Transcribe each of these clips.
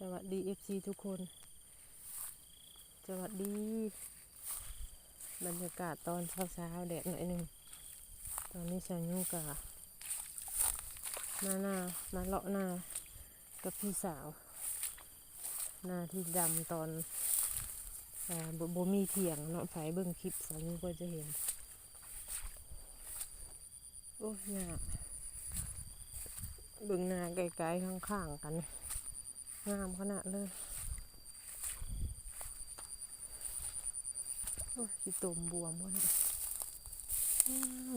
สวัสดีเอฟซีทุกคน สวัสดี บรรยากาศตอนเช้าๆแดดหน่อยหนึ่ง ตอนนี้ชายุกะมาหน้ามาเลาะหน้ากับพี่สาว หน้าที่ดำตอนอ่าบโบมีเถียงเนาะไผเบิ่งคลิปสาวยุก็จะเห็น โอ้ยยากเบิ่งหน้าไกลๆข้างๆกัน งามขนาดเลยโอ้ยตุ่มบวมวะเนี่ย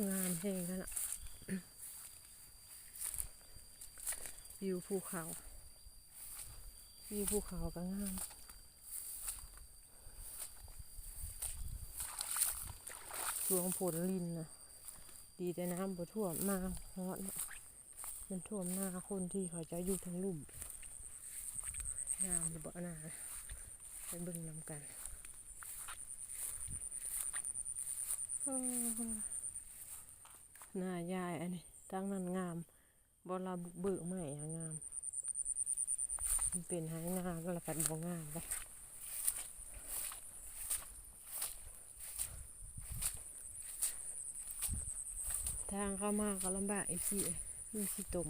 งามเพลงขนาดวิวภูเขาวิวภูเขาก็งามหลวงผลลินนะดีแต่น้ำบ่ท่วมมาฮอดเนาะมันท่วมหน้าคนที่เขาจะอยู่ทางลุ่ม งามอยู่บ่หนาไปบิ่งนำกันหน้ายายอันนี้ตั้งนั้นงามบ่ลาบุกเบิกใหม่อะงาม มันเป็นหายนาก็ละปัดบ่งามไปทางเข้ามาก็ลำบากอีกสิมันสิตม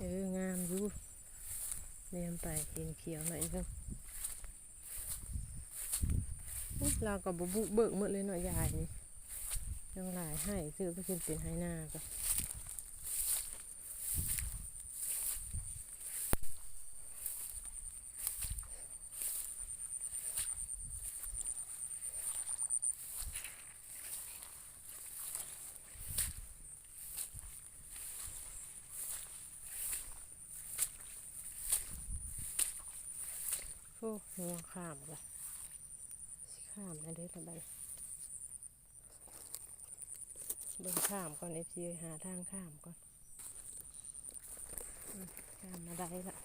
เอองามอยู่เนียมไปเห็นเขียวหน่อยนึงเราก็บบุเบิกหมดเลยหน่อยายนี่ยังหลายให้ซื้อก็ขึ้นเป็นให้หน้าก็ อ้งัวข้ามเละสิข้ามนะเด้อทำไมเบิ่งข้ามก่อนเอฟซีหาทางข้ามก่อนข้ามมาได้ละ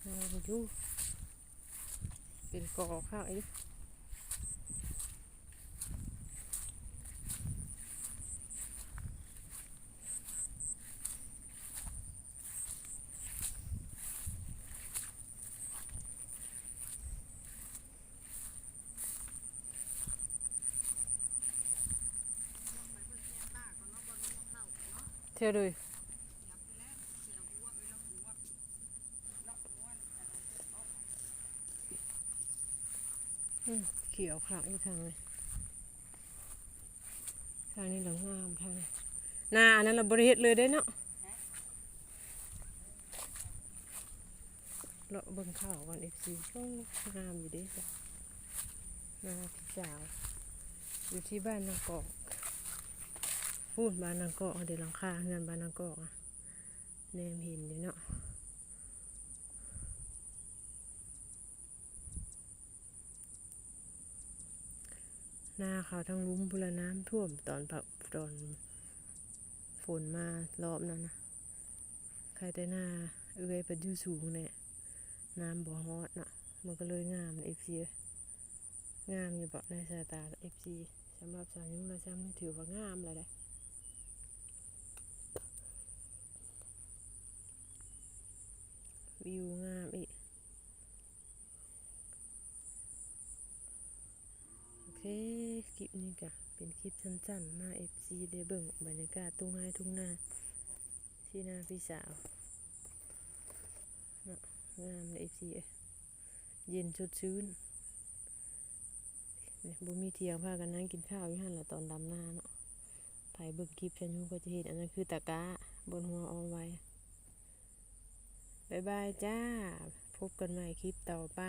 เอาอยู่เป็นกอข้าวอีก เท่เลยเขียวขาวอีกทางเลยทางนี้เหลืองงามทางนี้หน้าอันนั้นเราบริเฮ็ดเลยได้เนาะเราเบิ่งข่าวก่อนเอฟซีก็งามอยู่ด้จ้ะนาพี่สาว อยู่ที่บ้านนางกอก พูดบ้านนางกอกเดี๋ยวหลังคาเงินบ้านนางกอกอะแนมเห็นอยู่เนาะหน้าเขาทั้งลุ้มพุลน้ำท่วมตอนปะตอนฝนมารอบนั้นนะใครแต่หน้าเอื้อยไปอยู่สูงเนี่ยน้ำบ่อฮอดเนาะมันก็เลยงามเอฟซีงามอยู่เปาะในสายตาเอฟซีสำหรับสาวยุ่งและจำนี่ถือว่างามเลยได้ วิวงามอีก โอเค คลิปนี้ก็เป็นคลิปสั้นๆ มาเอฟซีได้เบิ่งบรรยากาศทุ่งไห้ทุ่งนาที่นาพี่สาวเนาะงามเอฟซีเย็นสดชื่นบ่มีเทียงพากันนั่งกินข้าวอยู่หันละตอนดำหน้าเนาะไผเบิ่งคลิปฉันยูก็จะเห็นอันนั้นคือตะกร้าบนหัวออมไว้ บายบายจ้า พบกันใหม่คลิปต่อไป